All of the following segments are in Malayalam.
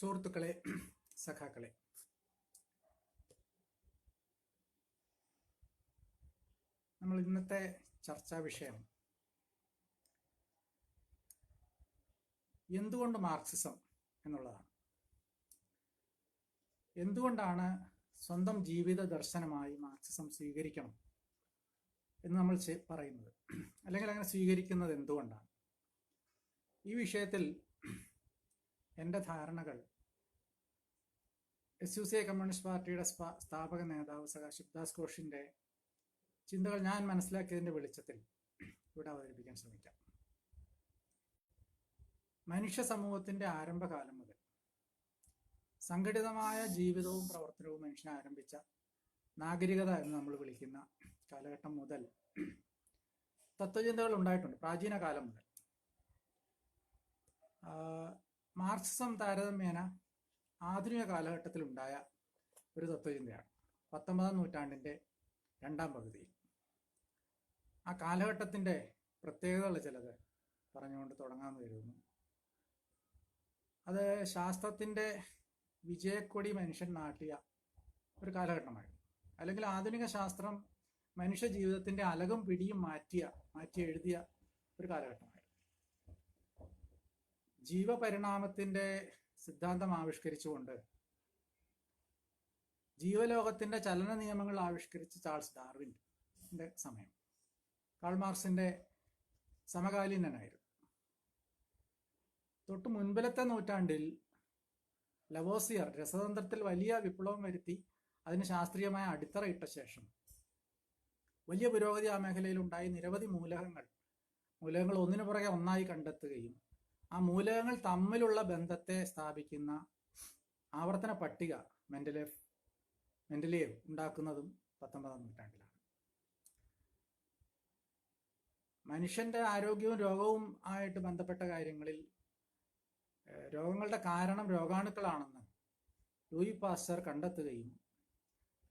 സുഹൃത്തുക്കളെ സഖാക്കളെ. നമ്മൾ ഇന്നത്തെ ചർച്ചാ വിഷയം എന്തുകൊണ്ട് മാർക്സിസം എന്നുള്ളതാണ്. എന്തുകൊണ്ടാണ് സ്വന്തം ജീവിത ദർശനമായി മാർക്സിസം സ്വീകരിക്കണം എന്ന് നമ്മൾ പറയുന്നത്? അല്ലെങ്കിൽ അങ്ങനെ സ്വീകരിക്കുന്നത് എന്തുകൊണ്ടാണ്? ഈ വിഷയത്തിൽ എന്റെ ധാരണകൾ S U C I communist പാർട്ടിയുടെ സ്ഥാപക നേതാവ് സഖാ ശിവദാസ് ഘോഷിന്റെ ചിന്തകൾ ഞാൻ മനസ്സിലാക്കിയതിന്റെ വെളിച്ചത്തിൽ ഇവിടെ അവതരിപ്പിക്കാൻ ശ്രമിക്കാം. മനുഷ്യ സമൂഹത്തിന്റെ ആരംഭകാലം മുതൽ സംഘടിതമായ ജീവിതവും പ്രവർത്തനവും മനുഷ്യൻ ആരംഭിച്ച നാഗരികത എന്ന് നമ്മൾ വിളിക്കുന്ന കാലഘട്ടം മുതൽ തത്വചിന്തകൾ ഉണ്ടായിട്ടുണ്ട്. പ്രാചീന കാലം മുതൽ. മാർക്സിസം താരതമ്യേന ആധുനിക കാലഘട്ടത്തിൽ ഉണ്ടായ ഒരു തത്വചിന്തയാണ്. പത്തൊമ്പതാം നൂറ്റാണ്ടിന്റെ രണ്ടാം പകുതിയിൽ. ആ കാലഘട്ടത്തിന്റെ പ്രത്യേകതകൾ ചിലത് പറഞ്ഞുകൊണ്ട് തുടങ്ങാമെന്ന് കരുതുന്നു. അത് ശാസ്ത്രത്തിന്റെ വിജയക്കൊടി മനുഷ്യൻ നാട്ടിയ ഒരു കാലഘട്ടമായിരുന്നു. അല്ലെങ്കിൽ ആധുനിക ശാസ്ത്രം മനുഷ്യ ജീവിതത്തിന്റെ അലകും പിടിയും മാറ്റിയ മാറ്റി എഴുതിയ ഒരു കാലഘട്ടമായിരുന്നു. ജീവപരിണാമത്തിന്റെ സിദ്ധാന്തം ആവിഷ്കരിച്ചുകൊണ്ട് ജീവലോകത്തിന്റെ ചലന നിയമങ്ങൾ ആവിഷ്കരിച്ച ചാൾസ് ഡാർവിന്റെ സമയം. കാൾ മാർക്സിന്റെ സമകാലീനനായിരുന്നു. തൊട്ട് മുൻപിലത്തെ നൂറ്റാണ്ടിൽ ലവോസിയർ രസതന്ത്രത്തിൽ വലിയ വിപ്ലവം വരുത്തി അതിന് ശാസ്ത്രീയമായ അടിത്തറ ഇട്ട ശേഷം വലിയ പുരോഗതി ആ മേഖലയിൽ ഉണ്ടായി. നിരവധി മൂലകങ്ങൾ മൂലകങ്ങൾ ഒന്നിനു പുറകെ ഒന്നായി കണ്ടെത്തുകയും ആ മൂലകങ്ങൾ തമ്മിലുള്ള ബന്ധത്തെ സ്ഥാപിക്കുന്ന ആവർത്തന പട്ടിക മെന്റലേഫ് മെന്റലിയേവ് ഉണ്ടാക്കുന്നതും പത്തൊമ്പതാം നൂറ്റാണ്ടിലാണ്. മനുഷ്യന്റെ ആരോഗ്യവും രോഗവും ആയിട്ട് ബന്ധപ്പെട്ട കാര്യങ്ങളിൽ രോഗങ്ങളുടെ കാരണം രോഗാണുക്കളാണെന്ന് ലൂയി പാസ്റ്റർ കണ്ടെത്തുകയും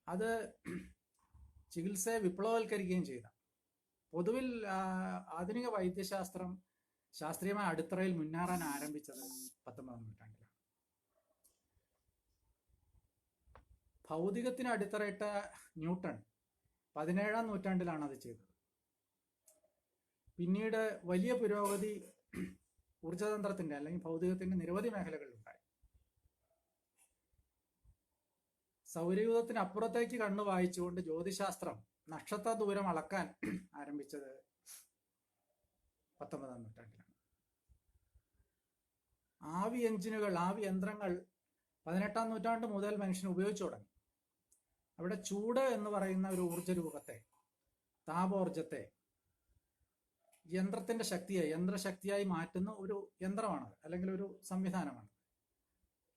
അത് ചികിത്സയെ വിപ്ലവവൽക്കരിക്കുകയും ചെയ്ത. പൊതുവിൽ ആധുനിക വൈദ്യശാസ്ത്രം ശാസ്ത്രീയമായ അടിത്തറയിൽ മുന്നേറാൻ ആരംഭിച്ചത് പത്തൊമ്പതാം നൂറ്റാണ്ടിലാണ്. ഭൗതികത്തിന് അടിത്തറയിട്ട ന്യൂട്ടൺ പതിനേഴാം നൂറ്റാണ്ടിലാണ് അത് ചെയ്തത്. പിന്നീട് വലിയ പുരോഗതി ഊർജതന്ത്രത്തിന്റെ അല്ലെങ്കിൽ ഭൗതികത്തിന്റെ നിരവധി മേഖലകളിലുണ്ടായി. സൗരയൂഥത്തിന് അപ്പുറത്തേക്ക് കണ്ണു വായിച്ചുകൊണ്ട് ജ്യോതിശാസ്ത്രം നക്ഷത്ര ദൂരം അളക്കാൻ ആരംഭിച്ചത് പത്തൊമ്പതാം നൂറ്റാണ്ടിലാണ്. ആവി എഞ്ചിനുകൾ ആവി യന്ത്രങ്ങൾ പതിനെട്ടാം നൂറ്റാണ്ട് മുതൽ മനുഷ്യൻ ഉപയോഗിച്ചു തുടങ്ങി. അവിടെ ചൂട് എന്ന് പറയുന്ന ഒരു ഊർജ രൂപത്തെ താപോർജത്തെ യന്ത്രത്തിന്റെ ശക്തിയായി യന്ത്രശക്തിയായി മാറ്റുന്ന ഒരു യന്ത്രമാണ് അല്ലെങ്കിൽ ഒരു സംവിധാനമാണ്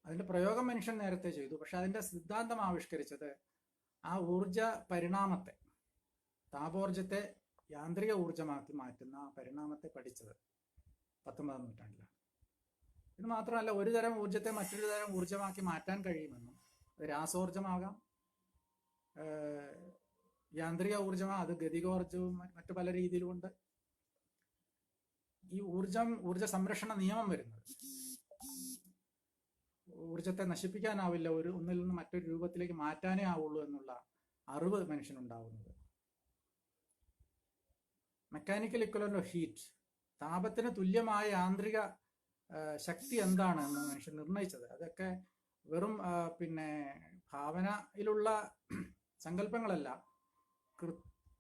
അതിന്റെ പ്രയോഗം മനുഷ്യൻ നേരത്തെ ചെയ്തു പക്ഷെ അതിന്റെ സിദ്ധാന്തം ആവിഷ്കരിച്ചത് ആ ഊർജ പരിണാമത്തെ താപോർജത്തെ യാന്ത്രിക ഊർജമാക്കി മാറ്റുന്ന ആ പരിണാമത്തെ പഠിച്ചത് പത്തൊമ്പതാം നൂറ്റാണ്ടിലാണ്. ഇത് മാത്രമല്ല ഒരു തരം ഊർജത്തെ മറ്റൊരു തരം ഊർജമാക്കി മാറ്റാൻ കഴിയുമെന്നും. രാസോർജമാകാം യാന്ത്രിക ഊർജമാണ് അത് ഗതികോർജവും മറ്റു പല രീതിയിലുമുണ്ട്. ഈ ഊർജം ഊർജ സംരക്ഷണ നിയമം വരുന്നത്. ഊർജത്തെ നശിപ്പിക്കാനാവില്ല ഒരു ഒന്നിൽ നിന്ന് മറ്റൊരു രൂപത്തിലേക്ക് മാറ്റാനേ ആവുള്ളൂ എന്നുള്ള അറിവ് മനുഷ്യനുണ്ടാവുന്നത്. മെക്കാനിക്കൽ ഇക്വലന്റ് ഓഫ് ഹീറ്റ് താപത്തിന് തുല്യമായ യാന്ത്രിക ശക്തി എന്താണ് എന്ന് മനുഷ്യൻ നിർണയിച്ചത്? അതൊക്കെ വെറും പിന്നെ ഭാവനയിലുള്ള സങ്കല്പങ്ങളല്ല.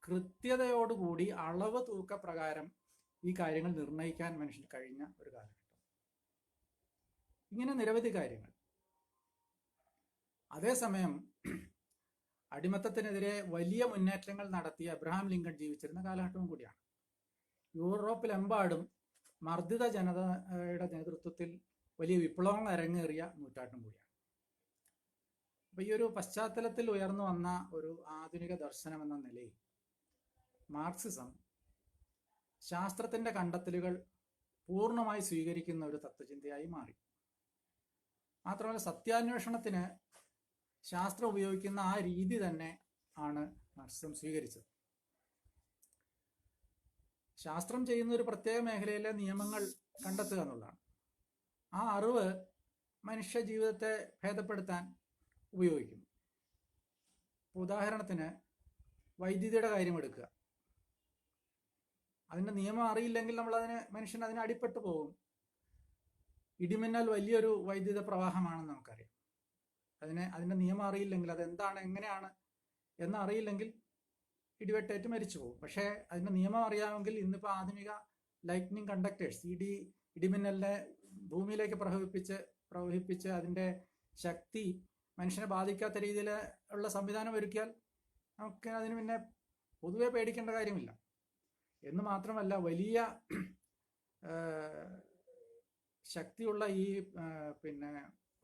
കൃത്യതയോടുകൂടി അളവ് തൂക്കപ്രകാരം ഈ കാര്യങ്ങൾ നിർണയിക്കാൻ മനുഷ്യന് കഴിഞ്ഞ ഒരു കാലഘട്ടം. ഇങ്ങനെ നിരവധി കാര്യങ്ങൾ. അതേസമയം അടിമത്തത്തിനെതിരെ വലിയ മുന്നേറ്റങ്ങൾ നടത്തിയ അബ്രഹാം ലിങ്കൺ ജീവിച്ചിരുന്ന കാലഘട്ടവും കൂടിയാണ്. യൂറോപ്പിലെമ്പാടും മർദ്ദിത ജനതയുടെ നേതൃത്വത്തിൽ വലിയ വിപ്ലവങ്ങൾ അരങ്ങേറിയ നൂറ്റാണ്ടും കൂടിയാണ്. അപ്പൊ ഈ ഒരു പശ്ചാത്തലത്തിൽ ഉയർന്നു വന്ന ഒരു ആധുനിക ദർശനം എന്ന നിലയിൽ മാർക്സിസം ശാസ്ത്രത്തിന്റെ കണ്ടെത്തലുകൾ പൂർണമായി സ്വീകരിക്കുന്ന ഒരു തത്വചിന്തയായി മാറി. മാത്രമല്ല സത്യാന്വേഷണത്തിന് ശാസ്ത്രം ഉപയോഗിക്കുന്ന ആ രീതി തന്നെ ആണ് മാർക്സിസം സ്വീകരിച്ചത്. ശാസ്ത്രം ചെയ്യുന്ന ഒരു പ്രത്യേക മേഖലയിലെ നിയമങ്ങൾ കണ്ടെത്തുക എന്നുള്ളതാണ്. ആ അറിവ് മനുഷ്യ ജീവിതത്തെ ഭേദപ്പെടുത്താൻ ഉപയോഗിക്കുന്നു. ഉദാഹരണത്തിന് വൈദ്യുതിയുടെ കാര്യം എടുക്കുക. അതിന്റെ നിയമം അറിയില്ലെങ്കിൽ നമ്മൾ അതിന് മനുഷ്യൻ അതിന് അടിപ്പെട്ടു പോകും. ഇടിമിന്നൽ വലിയൊരു വൈദ്യുത പ്രവാഹമാണെന്ന് നമുക്കറിയാം. അതിനെ അതിന്റെ നിയമം അറിയില്ലെങ്കിൽ അത് എന്താണ് എങ്ങനെയാണ് എന്ന് അറിയില്ലെങ്കിൽ ഇടിവെട്ടേറ്റ് മരിച്ചു പോകും. പക്ഷേ അതിന്റെ നിയമം അറിയാമെങ്കിൽ ഇന്നിപ്പോൾ ആധുനിക ലൈറ്റ്നിങ് കണ്ടക്ടേഴ്സ് ഇടി ഇടിമിന്നലിനെ ഭൂമിയിലേക്ക് പ്രവഹിപ്പിച്ച് പ്രവഹിപ്പിച്ച് അതിന്റെ ശക്തി മനുഷ്യനെ ബാധിക്കാത്ത രീതിയിൽ ഉള്ള സംവിധാനം ഒരുക്കിയാൽ നമുക്ക് അതിന് പിന്നെ പൊതുവെ പേടിക്കേണ്ട കാര്യമില്ല. എന്ന് മാത്രമല്ല വലിയ ശക്തിയുള്ള ഈ പിന്നെ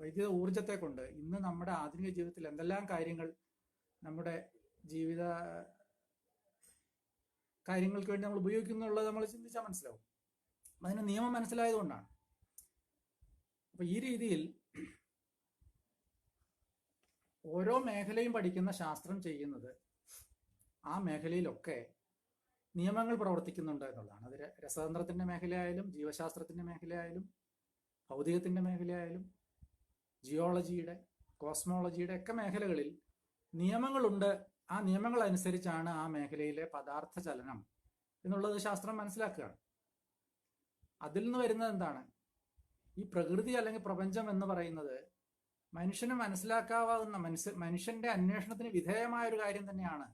വൈദ്യുത ഊർജത്തെ കൊണ്ട് ഇന്ന് നമ്മുടെ ആധുനിക ജീവിതത്തിൽ എന്തെല്ലാം കാര്യങ്ങൾ നമ്മുടെ ജീവിത കാര്യങ്ങൾക്ക് വേണ്ടി നമ്മൾ ഉപയോഗിക്കുന്നുള്ളത് നമ്മൾ ചിന്തിച്ചാൽ മനസ്സിലാവും. അതിന് നിയമം മനസ്സിലായതുകൊണ്ടാണ്. അപ്പൊ ഈ രീതിയിൽ ഓരോ മേഖലയും പഠിക്കുന്ന ശാസ്ത്രം ചെയ്യുന്നത് ആ മേഖലയിലൊക്കെ നിയമങ്ങൾ പ്രവർത്തിക്കുന്നുണ്ട് എന്നുള്ളതാണ്. അത് രസതന്ത്രത്തിന്റെ മേഖലയായാലും ജീവശാസ്ത്രത്തിന്റെ മേഖലയായാലും ഭൗതികത്തിന്റെ മേഖലയായാലും ജിയോളജിയുടെ കോസ്മോളജിയുടെ ഒക്കെ മേഖലകളിൽ നിയമങ്ങളുണ്ട് ആ നിയമങ്ങൾ അനുസരിച്ചാണ് ആ മേഖലയിലെ പദാർത്ഥ ചലനം എന്നുള്ളത് ശാസ്ത്രം മനസ്സിലാക്കുകയാണ്. അതിൽ നിന്ന് വരുന്നത് എന്താണ്? ഈ പ്രകൃതി അല്ലെങ്കിൽ പ്രപഞ്ചം എന്ന് പറയുന്നത് മനുഷ്യന് മനസ്സിലാക്കാവുന്ന മനുഷ്യ മനുഷ്യന്റെ അന്വേഷണത്തിന് വിധേയമായ ഒരു കാര്യം തന്നെയാണ്.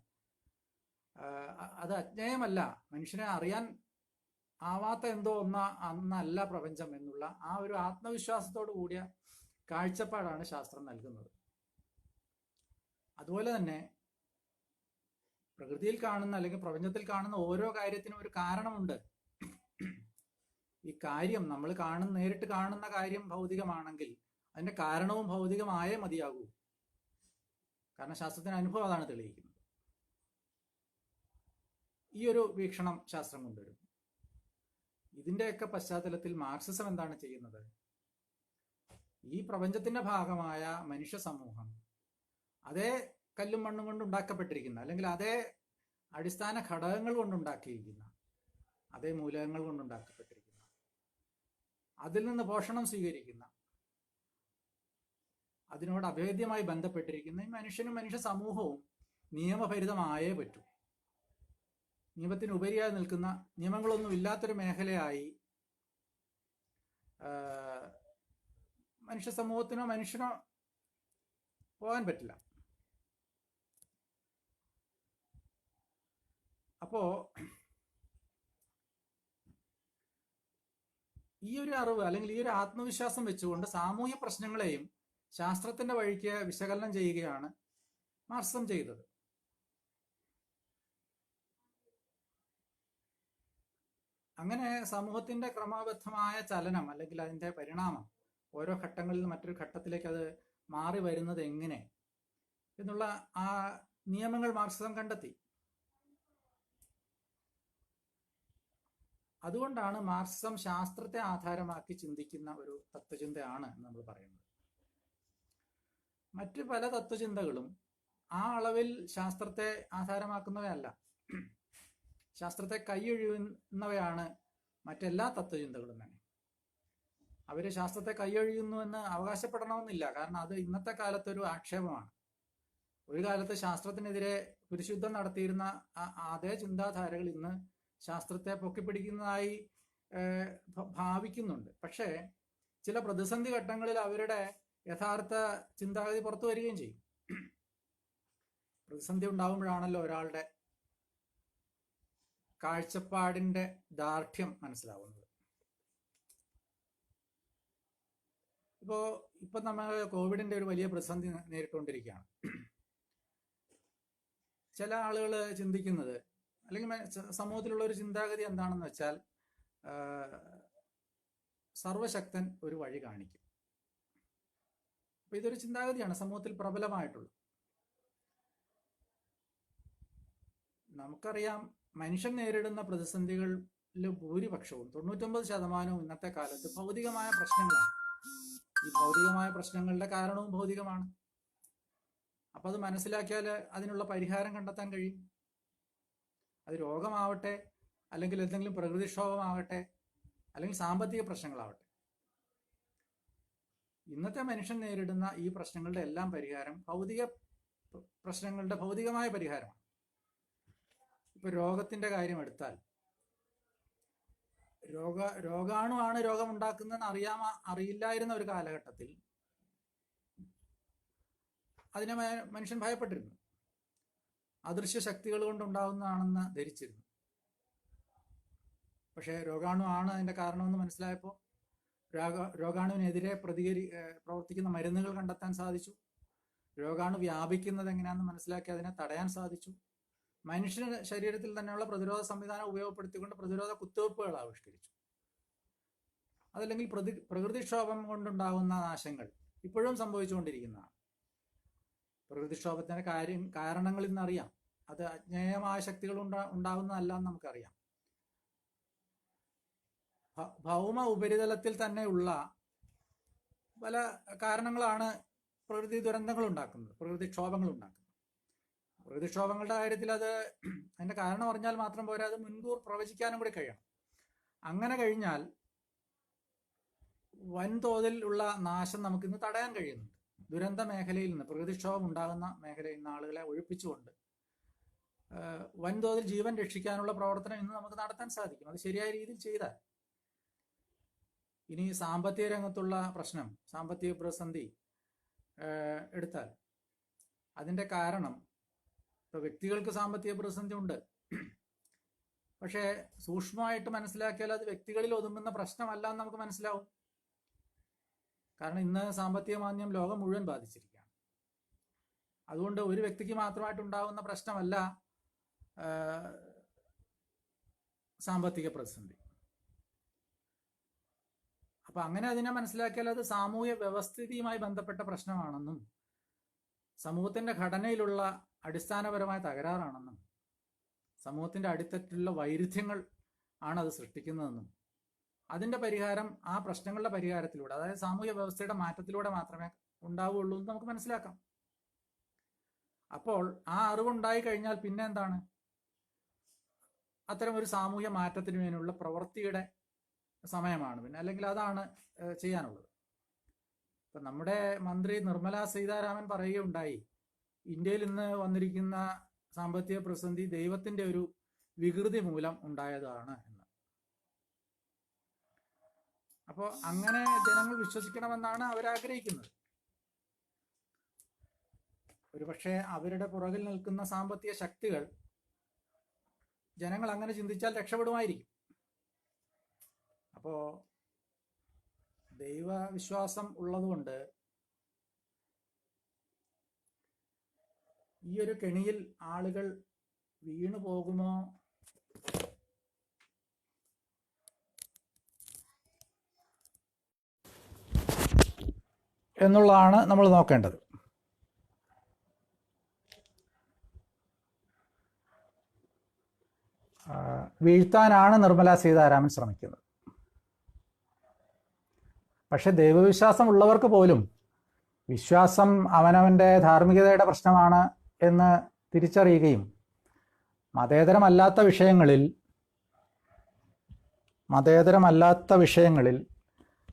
അത് അജ്ഞേയമല്ല. മനുഷ്യനെ അറിയാൻ ആവാത്ത എന്തോ ഒന്ന അന്നല്ല പ്രപഞ്ചം എന്നുള്ള ആ ഒരു ആത്മവിശ്വാസത്തോടു കൂടിയ കാഴ്ചപ്പാടാണ് ശാസ്ത്രം നൽകുന്നത്. അതുപോലെ തന്നെ പ്രകൃതിയിൽ കാണുന്ന അല്ലെങ്കിൽ പ്രപഞ്ചത്തിൽ കാണുന്ന ഓരോ കാര്യത്തിനും ഒരു കാരണമുണ്ട്. ഈ കാര്യം നമ്മൾ കാണുന്ന നേരിട്ട് കാണുന്ന കാര്യം ഭൗതികമാണെങ്കിൽ അതിന്റെ കാരണവും ഭൗതികമായേ മതിയാകൂ. കാരണം ശാസ്ത്രത്തിന് അനുഭവം അതാണ് തെളിയിക്കുന്നത്. ഈ ഒരു വീക്ഷണം ശാസ്ത്രം കൊണ്ടുവരും. ഇതിന്റെയൊക്കെ പശ്ചാത്തലത്തിൽ മാർക്സിസം എന്താണ് ചെയ്യുന്നത്? ഈ പ്രപഞ്ചത്തിന്റെ ഭാഗമായ മനുഷ്യ സമൂഹം അതേ കല്ലും മണ്ണും കൊണ്ട് ഉണ്ടാക്കപ്പെട്ടിരിക്കുന്ന അല്ലെങ്കിൽ അതേ അടിസ്ഥാന ഘടകങ്ങൾ കൊണ്ടുണ്ടാക്കിയിരിക്കുന്ന അതേ മൂലകങ്ങൾ കൊണ്ടുണ്ടാക്കപ്പെട്ടിരിക്കുന്ന അതിൽ നിന്ന് പോഷണം സ്വീകരിക്കുന്ന അതിനോട് അഭേദ്യമായി ബന്ധപ്പെട്ടിരിക്കുന്ന ഈ മനുഷ്യനും മനുഷ്യ സമൂഹവും നിയമഭരിതമായേ പറ്റൂ. നിയമത്തിന് ഉപരിയായി നിൽക്കുന്ന നിയമങ്ങളൊന്നും ഇല്ലാത്തൊരു മേഖലയായി മനുഷ്യ സമൂഹത്തിനോ മനുഷ്യനോ പോകാൻ പറ്റില്ല. അപ്പോ ഈ ഒരു അറിവ് അല്ലെങ്കിൽ ഈ ഒരു ആത്മവിശ്വാസം വെച്ചുകൊണ്ട് സാമൂഹ്യ പ്രശ്നങ്ങളെയും ശാസ്ത്രത്തിന്റെ വഴിക്ക് വിശകലനം ചെയ്യുകയാണ് മാർസം ചെയ്തത്. അങ്ങനെ സമൂഹത്തിന്റെ ക്രമബദ്ധമായ ചലനം അല്ലെങ്കിൽ അതിന്റെ പരിണാമം ഓരോ ഘട്ടങ്ങളിൽ നിന്ന് മറ്റൊരു ഘട്ടത്തിലേക്ക് അത് മാറി വരുന്നത് എങ്ങനെ എന്നുള്ള ആ നിയമങ്ങൾ മാർക്സിസം കണ്ടെത്തി. അതുകൊണ്ടാണ് മാർക്സിസം ശാസ്ത്രത്തെ ആധാരമാക്കി ചിന്തിക്കുന്ന ഒരു തത്വചിന്തയാണ് നമ്മൾ പറയുന്നത്. മറ്റ് പല തത്വചിന്തകളും ആ അളവിൽ ശാസ്ത്രത്തെ ആധാരമാക്കുന്നവയല്ല. ശാസ്ത്രത്തെ കൈയൊഴിയുന്നവയാണ് മറ്റെല്ലാ തത്വചിന്തകളും തന്നെ. അവർ ശാസ്ത്രത്തെ കൈയൊഴിയുന്നു എന്ന് അവകാശപ്പെടണമെന്നില്ല. കാരണം അത് ഇന്നത്തെ കാലത്ത് ഒരു ആക്ഷേപമാണ്. ഒരു കാലത്ത് ശാസ്ത്രത്തിനെതിരെ കുരിശുദ്ധം നടത്തിയിരുന്ന അതേ ചിന്താധാരകൾ ഇന്ന് ശാസ്ത്രത്തെ പൊക്കിപ്പിടിക്കുന്നതായി ഭാവിക്കുന്നുണ്ട്. പക്ഷേ ചില പ്രതിസന്ധി ഘട്ടങ്ങളിൽ അവരുടെ യഥാർത്ഥ ചിന്താഗതി പുറത്തു വരികയും ചെയ്യും. പ്രതിസന്ധി ഉണ്ടാകുമ്പോഴാണല്ലോ ഒരാളുടെ കാഴ്ചപ്പാടിന്റെ ദാർഢ്യം മനസ്സിലാവുന്നത്. ഇപ്പോ ഇപ്പൊ നമ്മൾ കോവിഡിന്റെ ഒരു വലിയ പ്രതിസന്ധി നേരിട്ടുകൊണ്ടിരിക്കുകയാണ്. ചില ആളുകൾ ചിന്തിക്കുന്നത് അല്ലെങ്കിൽ സമൂഹത്തിലുള്ള ഒരു ചിന്താഗതി എന്താണെന്ന് വെച്ചാൽ സർവശക്തൻ ഒരു വഴി കാണിക്കും. അപ്പൊ ഇതൊരു ചിന്താഗതിയാണ് സമൂഹത്തിൽ പ്രബലമായിട്ടുള്ളത്. നമുക്കറിയാം മനുഷ്യൻ നേരിടുന്ന പ്രതിസന്ധികളിൽ ഭൂരിപക്ഷവും തൊണ്ണൂറ്റൊമ്പത് ശതമാനവും ഇന്നത്തെ കാലത്ത് ഭൗതികമായ പ്രശ്നങ്ങളാണ്. ഈ ഭൗതികമായ പ്രശ്നങ്ങളുടെ കാരണവും ഭൗതികമാണ്. അപ്പൊ അത് മനസ്സിലാക്കിയാൽ അതിനുള്ള പരിഹാരം കണ്ടെത്താൻ കഴിയും. അത് രോഗമാവട്ടെ അല്ലെങ്കിൽ എന്തെങ്കിലും പ്രകൃതിക്ഷോഭമാവട്ടെ അല്ലെങ്കിൽ സാമ്പത്തിക പ്രശ്നങ്ങളാവട്ടെ. ഇന്നത്തെ മനുഷ്യൻ നേരിടുന്ന ഈ പ്രശ്നങ്ങളുടെ എല്ലാം പരിഹാരം ഭൗതിക പ്രശ്നങ്ങളുടെ ഭൗതികമായ പരിഹാരമാണ്. ഇപ്പൊ രോഗത്തിന്റെ കാര്യം എടുത്താൽ രോഗ രോഗാണുവാണ് രോഗമുണ്ടാക്കുന്നതെന്ന് അറിയാമ അറിയില്ലായിരുന്ന ഒരു കാലഘട്ടത്തിൽ അതിനെ മനുഷ്യൻ ഭയപ്പെട്ടിരുന്നു. അദൃശ്യ ശക്തികൾ കൊണ്ടുണ്ടാകുന്നതാണെന്ന് ധരിച്ചിരുന്നു. പക്ഷേ രോഗാണു ആണ് അതിന്റെ കാരണമെന്ന് മനസ്സിലായപ്പോൾ രോഗ രോഗാണുവിനെതിരെ പ്രതികരി പ്രവർത്തിക്കുന്ന മരുന്നുകൾ കണ്ടെത്താൻ സാധിച്ചു. രോഗാണു വ്യാപിക്കുന്നത് എങ്ങനെയാണെന്ന് മനസ്സിലാക്കി അതിനെ തടയാൻ സാധിച്ചു. മനുഷ്യ ശരീരത്തിൽ തന്നെയുള്ള പ്രതിരോധ സംവിധാനം ഉപയോഗപ്പെടുത്തിക്കൊണ്ട് പ്രതിരോധ കുത്തിവയ്പ്പുകൾ ആവിഷ്കരിച്ചു. അതല്ലെങ്കിൽ പ്രതി പ്രകൃതിക്ഷോഭം കൊണ്ടുണ്ടാകുന്ന നാശങ്ങൾ ഇപ്പോഴും സംഭവിച്ചുകൊണ്ടിരിക്കുന്നതാണ്. പ്രകൃതിക്ഷോഭത്തിന്റെ കാര്യം കാരണങ്ങൾ ഇന്നറിയാം. അത് അജ്ഞേയമായ ശക്തികൾ ഉണ്ടാ ഉണ്ടാകുന്നതല്ല എന്ന് നമുക്കറിയാം. ഭൗമ ഉപരിതലത്തിൽ തന്നെയുള്ള പല കാരണങ്ങളാണ് പ്രകൃതി ദുരന്തങ്ങൾ ഉണ്ടാക്കുന്നത് പ്രകൃതിക്ഷോഭങ്ങൾ ഉണ്ടാക്കുന്നത്. പ്രകൃതിക്ഷോഭങ്ങളുടെ കാര്യത്തിൽ അത് അതിന്റെ കാരണം അറിഞ്ഞാൽ മാത്രം പോരാ അത് മുൻകൂർ പ്രവചിക്കാനും കൂടി കഴിയണം. അങ്ങനെ കഴിഞ്ഞാൽ വൻതോതിൽ ഉള്ള നാശം നമുക്കിന്ന് തടയാൻ കഴിയുന്നുണ്ട്. ദുരന്ത മേഖലയിൽ നിന്ന് പ്രകൃതിക്ഷോഭം ഉണ്ടാകുന്ന മേഖലയിൽ നിന്ന് ആളുകളെ ഒഴിപ്പിച്ചുകൊണ്ട് വൻതോതിൽ ജീവൻ രക്ഷിക്കാനുള്ള പ്രവർത്തനം ഇന്ന് നമുക്ക് നടത്താൻ സാധിക്കും. അത് ശരിയായ രീതിയിൽ ചെയ്താൽ ഇനി സാമ്പത്തിക രംഗത്തുള്ള പ്രശ്നം സാമ്പത്തിക പ്രതിസന്ധി എടുത്താൽ അതിന്റെ കാരണം ഇപ്പൊ വ്യക്തികൾക്ക് സാമ്പത്തിക പ്രതിസന്ധി ഉണ്ട്. പക്ഷേ സൂക്ഷ്മമായിട്ട് മനസ്സിലാക്കിയാൽ അത് വ്യക്തികളിൽ ഒതുങ്ങുന്ന പ്രശ്നമല്ല എന്ന് നമുക്ക് മനസ്സിലാവും. കാരണം ഇന്ന് സാമ്പത്തിക മാന്ദ്യം ലോകം മുഴുവൻ ബാധിച്ചിരിക്കുകയാണ്. അതുകൊണ്ട് ഒരു വ്യക്തിക്ക് മാത്രമായിട്ട് ഉണ്ടാകുന്ന പ്രശ്നമല്ല സാമ്പത്തിക പ്രതിസന്ധി. അപ്പൊ അങ്ങനെ അതിനെ മനസ്സിലാക്കിയാൽ അത് സാമൂഹ്യ വ്യവസ്ഥിതിയുമായി ബന്ധപ്പെട്ട പ്രശ്നമാണെന്നും സമൂഹത്തിന്റെ ഘടനയിലുള്ള അടിസ്ഥാനപരമായ തകരാറാണെന്നും സമൂഹത്തിന്റെ അടിത്തട്ടിലുള്ള വൈരുദ്ധ്യങ്ങൾ ആണ് അത് സൃഷ്ടിക്കുന്നതെന്നും അതിന്റെ പരിഹാരം ആ പ്രശ്നങ്ങളുടെ പരിഹാരത്തിലൂടെ അതായത് സാമൂഹ്യ വ്യവസ്ഥയുടെ മാറ്റത്തിലൂടെ മാത്രമേ ഉണ്ടാവുകയുള്ളൂ എന്ന് നമുക്ക് മനസ്സിലാക്കാം. അപ്പോൾ ആ അറിവുണ്ടായി കഴിഞ്ഞാൽ പിന്നെ എന്താണ്? അത്തരം ഒരു സാമൂഹ്യ മാറ്റത്തിന് വേണ്ടിയുള്ള പ്രവൃത്തിയുടെ സമയമാണ് പിന്നെ അല്ലെങ്കിൽ അതാണ് ചെയ്യാനുള്ളത്. ഇപ്പൊ നമ്മുടെ മന്ത്രി നിർമ്മല സീതാരാമൻ പറയുകയുണ്ടായി ഇന്ത്യയിൽ ഇന്ന് വന്നിരിക്കുന്ന സാമ്പത്തിക പ്രതിസന്ധി ദൈവത്തിന്റെ ഒരു വികൃതി മൂലം ഉണ്ടായതാണ്. അപ്പോൾ അങ്ങനെ ജനങ്ങൾ വിശ്വസിക്കണമെന്നാണ് അവർ ആഗ്രഹിക്കുന്നത്. ഒരുപക്ഷെ അവരുടെ പുറകിൽ നിൽക്കുന്ന സാമ്പത്തിക ശക്തികൾ ജനങ്ങൾ അങ്ങനെ ചിന്തിച്ചാൽ രക്ഷപ്പെടുമായിരിക്കും. അപ്പോ ദൈവവിശ്വാസം ഉള്ളതുകൊണ്ട് ഈ ഒരു കെണിയിൽ ആളുകൾ വീണു പോകുമോ എന്നുള്ളതാണ് നമ്മൾ നോക്കേണ്ടത്. വീഴ്ത്താനാണ് നിർമ്മല സീതാരാമൻ ശ്രമിക്കുന്നത്. പക്ഷെ ദൈവവിശ്വാസം ഉള്ളവർക്ക് പോലും വിശ്വാസം അവനവന്റെ ധാർമ്മികതയുടെ പ്രശ്നമാണ് എന്ന് തിരിച്ചറിയുകയും മതേതരമല്ലാത്ത വിഷയങ്ങളിൽ മതേതരമല്ലാത്ത വിഷയങ്ങളിൽ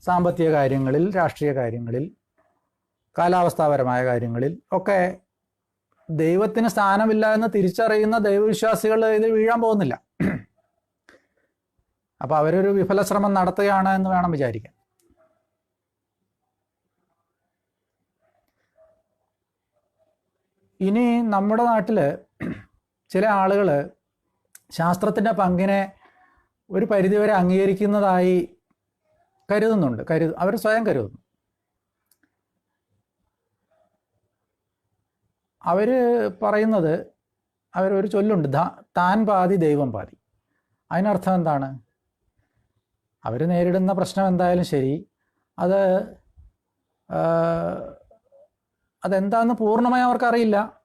സാമ്പത്തിക കാര്യങ്ങളിൽ രാഷ്ട്രീയ കാര്യങ്ങളിൽ കാലാവസ്ഥാപരമായ കാര്യങ്ങളിൽ ഒക്കെ ദൈവത്തിന് സ്ഥാനമില്ല എന്ന് തിരിച്ചറിയുന്ന ദൈവവിശ്വാസികൾ ഇത് വീഴാൻ പോകുന്നില്ല. അപ്പൊ അവരൊരു വിഫല ശ്രമം നടത്തുകയാണ് എന്ന് വേണം വിചാരിക്കാൻ. ഇനി നമ്മുടെ നാട്ടിൽ ചില ആളുകൾ ശാസ്ത്രത്തിന്റെ പങ്കിനെ ഒരു പരിധിവരെ അംഗീകരിക്കുന്നതായി കരുതുന്നുണ്ട്. കരുത് അവർ സ്വയം കരുതുന്നു. അവർ പറയുന്നത് അവരൊരു ചൊല്ലുണ്ട് "ധാ- താൻ പാതി ദൈവം പാതി. അതിനർത്ഥം എന്താണ്? അവർ നേരിടുന്ന പ്രശ്നം എന്തായാലും ശരി. അത് അതെന്താന്ന് പൂർണമായി അവർക്കറിയില്ല.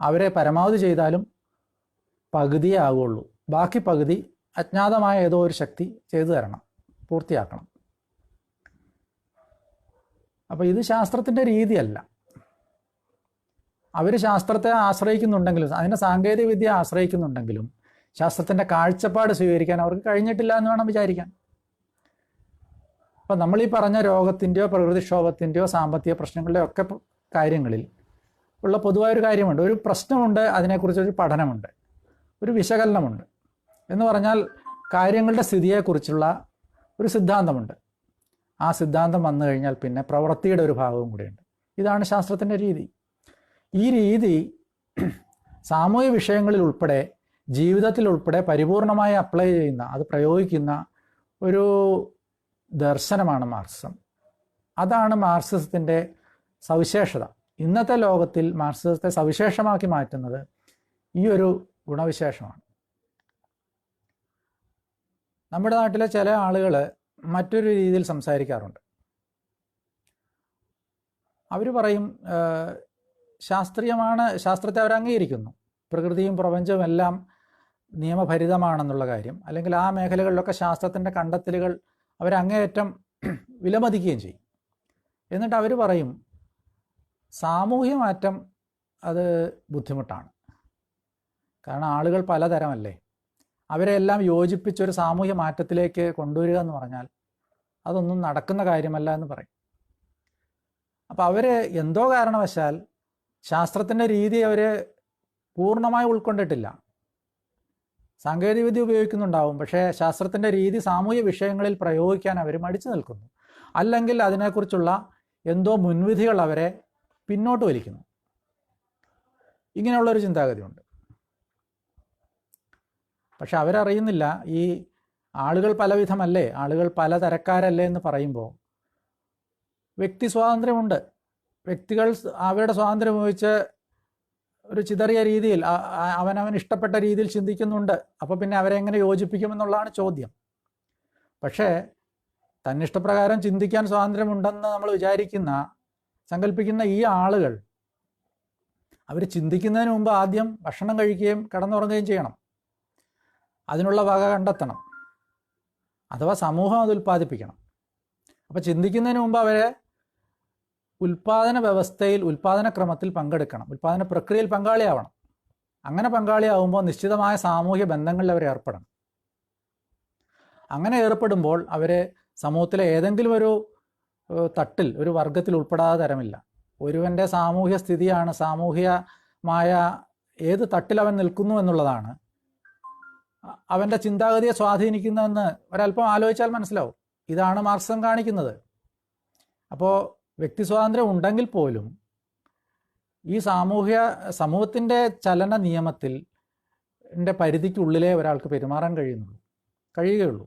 അവരെ പരമാവധി ചെയ്താലും പകുതിയേ ആകുള്ളൂ ബാക്കി പകുതി അജ്ഞാതമായ ഏതോ ഒരു ശക്തി ചെയ്തു തരണം പൂർത്തിയാക്കണം. അപ്പോൾ ഇത് ശാസ്ത്രത്തിന്റെ രീതിയല്ല. അവർ ശാസ്ത്രത്തെ ആശ്രയിക്കുന്നുണ്ടെങ്കിലും അതിനെ സാങ്കേതിക വിദ്യ ആശ്രയിക്കുന്നുണ്ടെങ്കിലും ശാസ്ത്രത്തിന്റെ കാഴ്ചപ്പാട് സ്വീകരിക്കാൻ അവർക്ക് കഴിഞ്ഞിട്ടില്ല എന്ന് വേണം വിചാരിക്കാൻ. അപ്പം നമ്മൾ ഈ പറഞ്ഞ രോഗത്തിന്റെയോ പ്രകൃതിക്ഷോഭത്തിന്റെയോ സാമ്പത്തിക പ്രശ്നങ്ങളുടെയോ ഒക്കെ കാര്യങ്ങളിൽ ഉള്ള പൊതുവായൊരു കാര്യമുണ്ട്. ഒരു പ്രശ്നമുണ്ട് അതിനെക്കുറിച്ചൊരു പഠനമുണ്ട് ഒരു വിശകലനമുണ്ട് എന്ന് പറഞ്ഞാൽ കാര്യങ്ങളുടെ സ്ഥിതിയെക്കുറിച്ചുള്ള ഒരു സിദ്ധാന്തമുണ്ട്. ആ സിദ്ധാന്തം വന്നു കഴിഞ്ഞാൽ പിന്നെ പ്രവൃത്തിയുടെ ഒരു ഭാഗവും കൂടിയുണ്ട്. ഇതാണ് ശാസ്ത്രത്തിന്റെ രീതി. ഈ രീതി സാമൂഹ്യ വിഷയങ്ങളിൽ ഉൾപ്പെടെ ജീവിതത്തിൽ ഉൾപ്പെടെ പരിപൂർണമായി അപ്ലൈ ചെയ്യുന്ന അത് പ്രയോഗിക്കുന്ന ഒരു ദർശനമാണ് മാർക്സിസം. അതാണ് മാർക്സിസത്തിന്റെ സവിശേഷത. ഇന്നത്തെ ലോകത്തിൽ മാർക്സിസത്തെ സവിശേഷമാക്കി മാറ്റുന്നത് ഈ ഒരു ഗുണവിശേഷമാണ്. നമ്മുടെ നാട്ടിലെ ചില ആളുകൾ മറ്റൊരു രീതിയിൽ സംസാരിക്കാറുണ്ട്. അവർ പറയും "ഏഹ്, ശാസ്ത്രീയമാണ് ശാസ്ത്രത്തെ അവർ അംഗീകരിക്കുന്നു. പ്രകൃതിയും പ്രപഞ്ചവും എല്ലാം നിയമഭരിതമാണെന്നുള്ള കാര്യം. അല്ലെങ്കിൽ ആ മേഖലകളിലൊക്കെ ശാസ്ത്രത്തിന്റെ കണ്ടെത്തലുകൾ അവരങ്ങേയറ്റം വിലമതിക്കുകയും ചെയ്യും. എന്നിട്ട് അവർ പറയും സാമൂഹ്യ മാറ്റം അത് ബുദ്ധിമുട്ടാണ്. കാരണം ആളുകൾ പലതരമല്ലേ. അവരെ എല്ലാം യോജിപ്പിച്ചൊരു സാമൂഹ്യ മാറ്റത്തിലേക്ക് കൊണ്ടുവരിക എന്ന് പറഞ്ഞാൽ അതൊന്നും നടക്കുന്ന കാര്യമല്ല എന്ന് പറയും. അപ്പോൾ അവർ എന്തോ കാരണവശാൽ ശാസ്ത്രത്തിന്റെ രീതി അവർ പൂർണമായി ഉൾക്കൊണ്ടിട്ടില്ല. സാങ്കേതികവിദ്യ ഉപയോഗിക്കുന്നുണ്ടാവും പക്ഷേ ശാസ്ത്രത്തിന്റെ രീതി സാമൂഹ്യ വിഷയങ്ങളിൽ പ്രയോഗിക്കാൻ അവർ മടിച്ചു നിൽക്കുന്നു. അല്ലെങ്കിൽ അതിനെക്കുറിച്ചുള്ള എന്തോ മുൻവിധികൾ അവരെ പിന്നോട്ട് വലിക്കുന്നു. ഇങ്ങനെയുള്ളൊരു ചിന്താഗതിയുണ്ട്. പക്ഷെ അവരറിയുന്നില്ല ഈ ആളുകൾ പലവിധമല്ലേ ആളുകൾ പല തരക്കാരല്ലേ എന്ന് പറയുമ്പോൾ വ്യക്തി സ്വാതന്ത്ര്യമുണ്ട്. വ്യക്തികൾ അവരുടെ സ്വാതന്ത്ര്യം ഉപയോഗിച്ച് ഒരു ചിതറിയ രീതിയിൽ അവനവൻ ഇഷ്ടപ്പെട്ട രീതിയിൽ ചിന്തിക്കുന്നുണ്ട്. അപ്പോൾ പിന്നെ അവരെ എങ്ങനെ യോജിപ്പിക്കുമെന്നുള്ളതാണ് ചോദ്യം. പക്ഷേ തന്നിഷ്ടപ്രകാരം ചിന്തിക്കാൻ സ്വാതന്ത്ര്യമുണ്ടെന്ന് നമ്മൾ വിചാരിക്കുന്ന സങ്കല്പിക്കുന്ന ഈ ആളുകൾ അവർ ചിന്തിക്കുന്നതിന് മുമ്പ് ആദ്യം ഭക്ഷണം കഴിക്കുകയും കിടന്നുറങ്ങുകയും ചെയ്യണം. അതിനുള്ള വക കണ്ടെത്തണം. അഥവാ സമൂഹം അത് ഉൽപ്പാദിപ്പിക്കണം. അപ്പോൾ ചിന്തിക്കുന്നതിന് മുമ്പ് അവരെ ഉൽപാദന വ്യവസ്ഥയിൽ ഉൽപാദന ക്രമത്തിൽ പങ്കെടുക്കണം. ഉൽപാദന പ്രക്രിയയിൽ പങ്കാളിയാവണം. അങ്ങനെ പങ്കാളിയാവുമ്പോൾ നിശ്ചിതമായ സാമൂഹ്യ ബന്ധങ്ങളിൽ അവർ ഏർപ്പെടണം. അങ്ങനെ ഏർപ്പെടുമ്പോൾ അവരെ സമൂഹത്തിലെ ഏതെങ്കിലും ഒരു തട്ടിൽ ഒരു വർഗത്തിൽ ഉൾപ്പെടാതെ തരമില്ല. ഒരുവന്റെ സാമൂഹ്യ സ്ഥിതിയാണ് സാമൂഹ്യമായ ഏത് തട്ടിൽ അവൻ നിൽക്കുന്നു എന്നുള്ളതാണ്. അവന്റെ ചിന്താഗതിയെ സ്വാധീനിക്കുന്നതെന്ന് ഒരല്പം ആലോചിച്ചാൽ മനസ്സിലാവും. ഇതാണ് മാർക്സം കാണിക്കുന്നത്. അപ്പോൾ വ്യക്തി സ്വാതന്ത്ര്യം ഉണ്ടെങ്കിൽ പോലും ഈ സാമൂഹ്യ സമൂഹത്തിന്റെ ചലന നിയമത്തിൽ പരിധിക്കുള്ളിലെ ഒരാൾക്ക് പെരുമാറാൻ കഴിയുന്നുള്ളൂ. കഴിയുകയുള്ളൂ.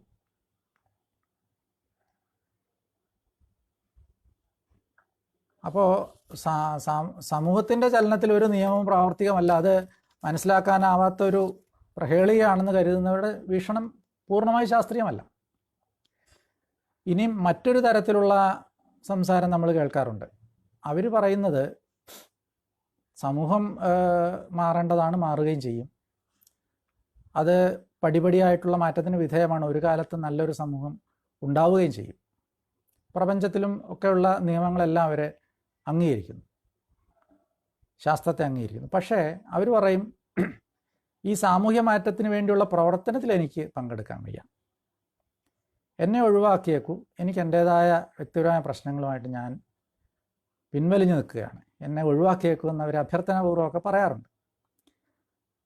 അപ്പോൾ സമൂഹത്തിന്റെ ചലനത്തിൽ ഒരു നിയമം പ്രാവർത്തികമല്ല. അത് മനസ്സിലാക്കാനാവാത്തൊരു പ്രഹേളിയാണെന്ന് കരുതുന്നവരുടെ വീക്ഷണം പൂർണമായി ശാസ്ത്രീയമല്ല. ഇനി മറ്റൊരു തരത്തിലുള്ള സംസാരം നമ്മൾ കേൾക്കാറുണ്ട്. അവർ പറയുന്നത് സമൂഹം മാറേണ്ടതാണ് മാറുകയും ചെയ്യും. അത് പടിപടിയായിട്ടുള്ള മാറ്റത്തിന് വിധേയമാണ്. ഒരു കാലത്ത് നല്ലൊരു സമൂഹം ഉണ്ടാവുകയും ചെയ്യും. പ്രപഞ്ചത്തിലും ഒക്കെയുള്ള നിയമങ്ങളെല്ലാം അവരെ അംഗീകരിക്കുന്നു. ശാസ്ത്രത്തെ അംഗീകരിക്കുന്നു. പക്ഷേ അവർ പറയും ഈ സാമൂഹ്യ മാറ്റത്തിന് വേണ്ടിയുള്ള പ്രവർത്തനത്തിൽ എനിക്ക് പങ്കെടുക്കാൻ വയ്യ. എന്നെ ഒഴിവാക്കിയേക്കൂ. എനിക്ക് എന്റേതായ വ്യക്തിപരമായ പ്രശ്നങ്ങളുമായിട്ട് ഞാൻ പിൻവലിഞ്ഞു നിൽക്കുകയാണ്. എന്നെ ഒഴിവാക്കിയേക്കൂ എന്ന് അവർ അഭ്യർത്ഥനാപൂർവമൊക്കെ പറയാറുണ്ട്.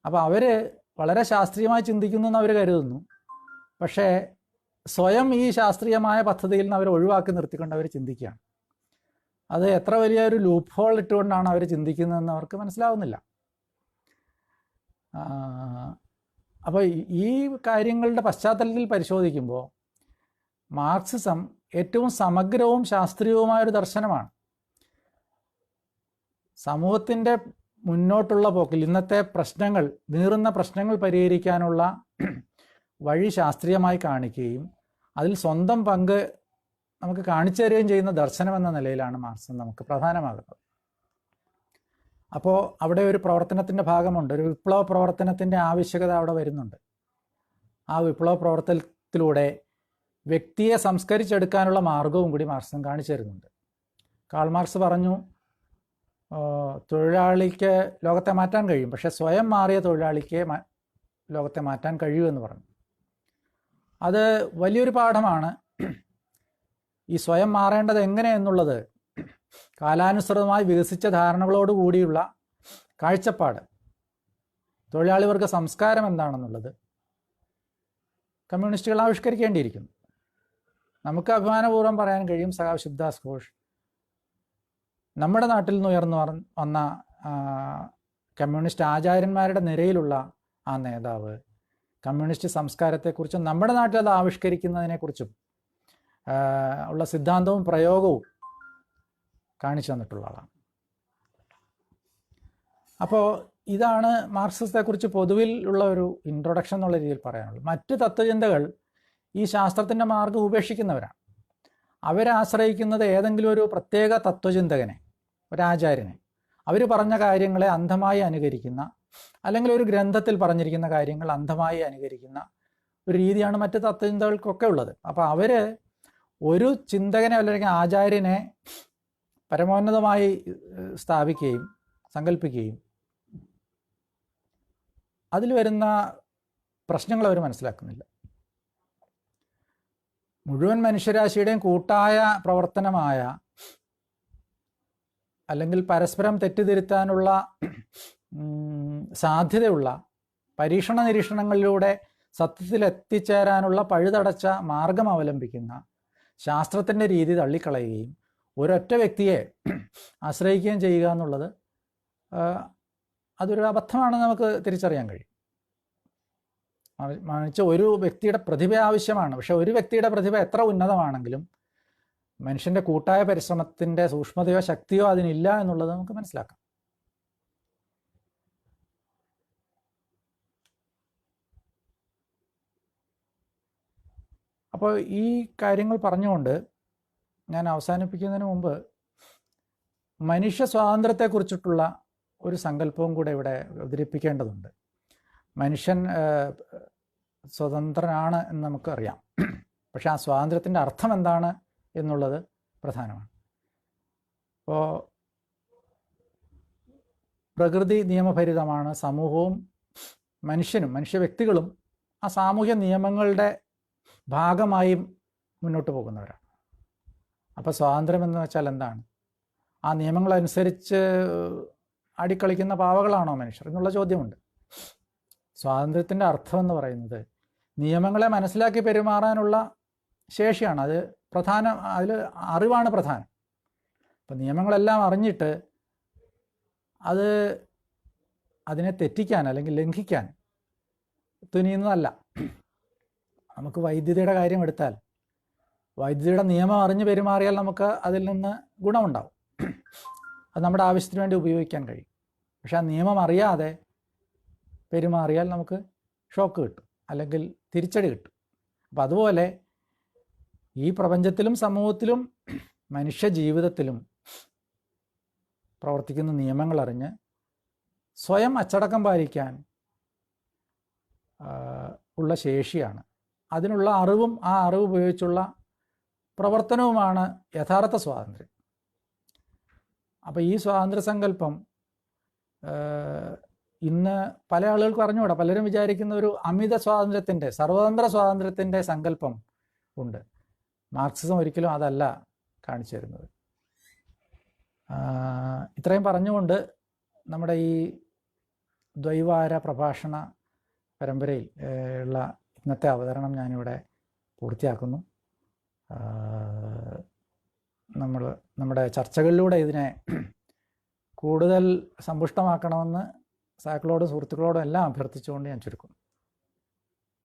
അപ്പോൾ അവർ വളരെ ശാസ്ത്രീയമായി ചിന്തിക്കുന്നു എന്ന് അവർ കരുതുന്നു. പക്ഷേ സ്വയം ഈ ശാസ്ത്രീയമായ പദ്ധതിയിൽ നിന്ന് അവർ ഒഴിവാക്കി നിർത്തിക്കൊണ്ട് അവർ ചിന്തിക്കുകയാണ്. അത് എത്ര വലിയ ഒരു ലൂപ്പ് ഹോൾ ഇട്ടുകൊണ്ടാണ് അവർ ചിന്തിക്കുന്നതെന്ന് അവർക്ക് മനസ്സിലാവുന്നില്ല. അപ്പോൾ ഈ കാര്യങ്ങളുടെ പശ്ചാത്തലത്തിൽ പരിശോധിക്കുമ്പോൾ മാർക്സിസം ഏറ്റവും സമഗ്രവും ശാസ്ത്രീയവുമായ ഒരു ദർശനമാണ്. സമൂഹത്തിന്റെ മുന്നോട്ടുള്ള പോക്കിൽ ഇന്നത്തെ പ്രശ്നങ്ങൾ നീറുന്ന പ്രശ്നങ്ങൾ പരിഹരിക്കാനുള്ള വഴി ശാസ്ത്രീയമായി കാണിക്കുകയും അതിൽ സ്വന്തം പങ്ക് നമുക്ക് കാണിച്ചു തരികയും ചെയ്യുന്ന ദർശനം എന്ന നിലയിലാണ് മാർക്സം നമുക്ക് പ്രധാനമാകുന്നത്. അപ്പോൾ അവിടെ ഒരു പ്രവർത്തനത്തിന്റെ ഭാഗമുണ്ട്. ഒരു വിപ്ലവ പ്രവർത്തനത്തിന്റെ ആവശ്യകത അവിടെ വരുന്നുണ്ട്. ആ വിപ്ലവ പ്രവർത്തനത്തിലൂടെ വ്യക്തിയെ സംസ്കരിച്ചെടുക്കാനുള്ള മാർഗവും കൂടി മാർക്സം കാണിച്ചു തരുന്നുണ്ട്. കാൾ മാർക്സ് പറഞ്ഞു തൊഴിലാളിക്ക് ലോകത്തെ മാറ്റാൻ കഴിയും പക്ഷെ സ്വയം മാറിയ തൊഴിലാളിക്ക് ലോകത്തെ മാറ്റാൻ കഴിയുമെന്ന് പറഞ്ഞു. അത് വലിയൊരു പാഠമാണ്. ഈ സ്വയം മാറേണ്ടത് എങ്ങനെയെന്നുള്ളത് കാലാനുസൃതമായി വികസിച്ച ധാരണകളോട് കൂടിയുള്ള കാഴ്ചപ്പാട്. തൊഴിലാളി വർഗ സംസ്കാരം എന്താണെന്നുള്ളത് കമ്മ്യൂണിസ്റ്റുകൾ ആവിഷ്കരിക്കേണ്ടിയിരിക്കുന്നു. നമുക്ക് അഭിമാനപൂർവം പറയാൻ കഴിയും സഖാവ് ശിവദാസ് ഘോഷ് നമ്മുടെ നാട്ടിൽ നിന്ന് ഉയർന്നു വന്ന- കമ്മ്യൂണിസ്റ്റ് ആചാര്യന്മാരുടെ നിരയിലുള്ള ആ നേതാവ് കമ്മ്യൂണിസ്റ്റ് സംസ്കാരത്തെക്കുറിച്ചും നമ്മുടെ നാട്ടിൽ അത് ആവിഷ്കരിക്കുന്നതിനെക്കുറിച്ചും ഉള്ള സിദ്ധാന്തവും പ്രയോഗവും കാണിച്ചു തന്നിട്ടുള്ള ആളാണ്. അപ്പോൾ ഇതാണ് മാർക്സിസത്തെക്കുറിച്ച് പൊതുവിൽ ഉള്ള ഒരു ഇൻട്രൊഡക്ഷൻ എന്നുള്ള രീതിയിൽ പറയാനുള്ളത്. മറ്റ് തത്വചിന്തകൾ ഈ ശാസ്ത്രത്തിന്റെ മാർഗം ഉപേക്ഷിക്കുന്നവരാണ്. അവരാശ്രയിക്കുന്നത് ഏതെങ്കിലും ഒരു പ്രത്യേക തത്വചിന്തകനെ ഒരാചാര്യനെ അവർ പറഞ്ഞ കാര്യങ്ങളെ അന്ധമായി അനുകരിക്കുന്ന അല്ലെങ്കിൽ ഒരു ഗ്രന്ഥത്തിൽ പറഞ്ഞിരിക്കുന്ന കാര്യങ്ങൾ അന്ധമായി അനുകരിക്കുന്ന ഒരു രീതിയാണ് മറ്റ് തത്വചിന്തകൾക്കൊക്കെ ഉള്ളത്. അപ്പോൾ അവർ ഒരു ചിന്തകനെ അല്ലെങ്കിൽ ആചാര്യനെ പരമോന്നതമായി സ്ഥാപിക്കുകയും സങ്കല്പിക്കുകയും അതിൽ വരുന്ന പ്രശ്നങ്ങൾ അവർ മനസ്സിലാക്കുന്നില്ല. മുഴുവൻ മനുഷ്യരാശിയുടെയും കൂട്ടായ പ്രവർത്തനമായ അല്ലെങ്കിൽ പരസ്പരം തെറ്റിതിരുത്താനുള്ള സാധ്യതയുള്ള പരീക്ഷണ നിരീക്ഷണങ്ങളിലൂടെ സത്യത്തിൽ എത്തിച്ചേരാനുള്ള പഴുതടച്ച മാർഗം അവലംബിക്കുന്ന ശാസ്ത്രത്തിന്റെ രീതി തള്ളിക്കളയുകയും ഒരൊറ്റ വ്യക്തിയെ ആശ്രയിക്കുകയും ചെയ്യുക എന്നുള്ളത് അതൊരു അബദ്ധമാണെന്ന് നമുക്ക് തിരിച്ചറിയാൻ കഴിയും. മറിച്ച് ഒരു വ്യക്തിയുടെ പ്രതിഭ ആവശ്യമാണ്. പക്ഷെ ഒരു വ്യക്തിയുടെ പ്രതിഭ എത്ര ഉന്നതമാണെങ്കിലും മനുഷ്യന്റെ കൂട്ടായ പരിശ്രമത്തിന്റെ സൂക്ഷ്മതയോ ശക്തിയോ അതിനില്ല എന്നുള്ളത് നമുക്ക് മനസ്സിലാക്കാം. അപ്പോൾ ഈ കാര്യങ്ങൾ പറഞ്ഞുകൊണ്ട് ഞാൻ അവസാനിപ്പിക്കുന്നതിന് മുമ്പ് മനുഷ്യ സ്വാതന്ത്ര്യത്തെക്കുറിച്ചിട്ടുള്ള ഒരു സങ്കല്പവും കൂടെ ഇവിടെ അവതരിപ്പിക്കേണ്ടതുണ്ട്. മനുഷ്യൻ സ്വതന്ത്രനാണ് എന്ന് നമുക്കറിയാം. പക്ഷെ ആ സ്വാതന്ത്ര്യത്തിന്റെ അർത്ഥം എന്താണ് എന്നുള്ളത് പ്രധാനമാണ്. അപ്പോൾ പ്രകൃതി നിയമഭരിതമാണ് സമൂഹവും മനുഷ്യനും മനുഷ്യ വ്യക്തികളും ആ സാമൂഹ്യ നിയമങ്ങളുടെ ഭാഗമായി മുന്നോട്ട് പോകുന്നവരാണ്. അപ്പോൾ സ്വാതന്ത്ര്യം എന്ന് വെച്ചാൽ എന്താണ്? ആ നിയമങ്ങളനുസരിച്ച് അടിക്കളിക്കുന്ന പാവകളാണോ മനുഷ്യർ? എന്നുള്ള ചോദ്യമുണ്ട്. സ്വാതന്ത്ര്യത്തിന്റെ അർത്ഥം എന്ന് പറയുന്നത് നിയമങ്ങളെ മനസ്സിലാക്കി പെരുമാറാനുള്ള ശേഷിയാണ്. അത് പ്രധാന അതിൽ അറിവാണ് പ്രധാനം. അപ്പം നിയമങ്ങളെല്ലാം അറിഞ്ഞിട്ട് അത് അതിനെ തെറ്റിക്കാൻ അല്ലെങ്കിൽ ലംഘിക്കാൻ തുനിയുന്നതല്ല. നമുക്ക് വൈദ്യുതിയുടെ കാര്യം എടുത്താൽ വൈദ്യുതിയുടെ നിയമം അറിഞ്ഞ് പെരുമാറിയാൽ നമുക്ക് അതിൽ നിന്ന് ഗുണമുണ്ടാവും. അത് നമ്മുടെ ആവശ്യത്തിന് വേണ്ടി ഉപയോഗിക്കാൻ കഴിയും. പക്ഷെ ആ നിയമം അറിയാതെ പെരുമാറിയാൽ നമുക്ക് ഷോക്ക് കിട്ടും. അല്ലെങ്കിൽ തിരിച്ചടി കിട്ടും. അപ്പം അതുപോലെ ഈ പ്രപഞ്ചത്തിലും സമൂഹത്തിലും മനുഷ്യ ജീവിതത്തിലും പ്രവർത്തിക്കുന്ന നിയമങ്ങൾ അറിഞ്ഞ് സ്വയം അച്ചടക്കം പാലിക്കാൻ ഉള്ള ശേഷിയാണ്. അതിനുള്ള അറിവും ആ അറിവ് ഉപയോഗിച്ചുള്ള പ്രവർത്തനവുമാണ് യഥാർത്ഥ സ്വാതന്ത്ര്യം. അപ്പോൾ ഈ സ്വാതന്ത്ര്യ സങ്കല്പം ഇന്ന് പല ആളുകൾക്കും അറിഞ്ഞുകൂടാ. പലരും വിചാരിക്കുന്ന ഒരു അമിത സ്വാതന്ത്ര്യത്തിന്റെ സർവതന്ത്ര സ്വാതന്ത്ര്യത്തിന്റെ സങ്കല്പം ഉണ്ട്. മാർക്സിസം ഒരിക്കലും അതല്ല കാണിച്ചു തരുന്നത്. ഇത്രയും പറഞ്ഞുകൊണ്ട് നമ്മുടെ ഈ ദ്വൈവാര പ്രഭാഷണ പരമ്പരയിൽ ഉള്ള ഇന്നത്തെ അവതരണം ഞാനിവിടെ പൂർത്തിയാക്കുന്നു. നമ്മൾ നമ്മുടെ ചർച്ചകളിലൂടെ ഇതിനെ കൂടുതൽ സമ്പുഷ്ടമാക്കണമെന്ന് സാക്കളോടും സുഹൃത്തുക്കളോടും എല്ലാം അഭ്യർത്ഥിച്ചുകൊണ്ട് ഞാൻ ചുരുക്കുന്നു